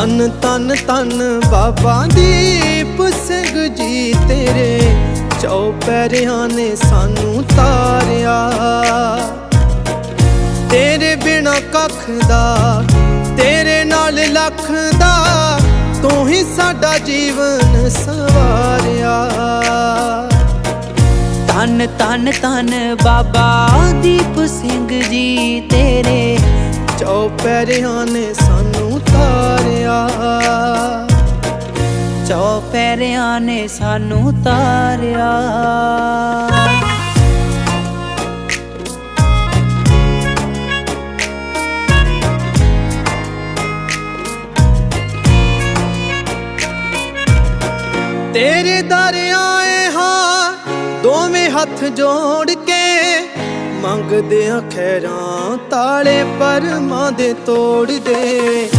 ਧੰਨ ਧੰਨ ਧੰਨ ਬਾਬਾ ਦੀਪ ਸਿੰਘ ਜੀ ਤੇਰੇ ਚੌ ਪੈਰਿਆਂ ਨੇ ਸਾਨੂੰ ਤਾਰਿਆ। ਤੇਰੇ ਬਿਨਾ ਕੱਖ ਦਾ, ਤੇਰੇ ਨਾਲ ਲੱਖ ਦਾ ਤੂੰ ਹੀ ਸਾਡਾ ਜੀਵਨ ਸਵਾਰਿਆ। ਤਨ ਤਨ ਤਨ ਬਾਬਾ ਦੀਪ ਸਿੰਘ ਜੀ ਤੇਰੇ ਚੌ ਪੈਰਿਆਂ ਨੇ ਸਾਨੂੰ ਤਾਰ ਪੈਰਿਆਂ ਨੇ ਸਾਨੂੰ ਤਾਰਿਆ। ਤੇਰੇ ਦਰ ਆਏ ਹਾਂ ਦੋਵੇਂ ਹੱਥ ਜੋੜ ਕੇ ਮੰਗਦੇ ਆ ਖੈਰਾਂ ਤਾਲੇ ਪਰਮਾਂ ਦੇ ਤੋੜ ਦੇ।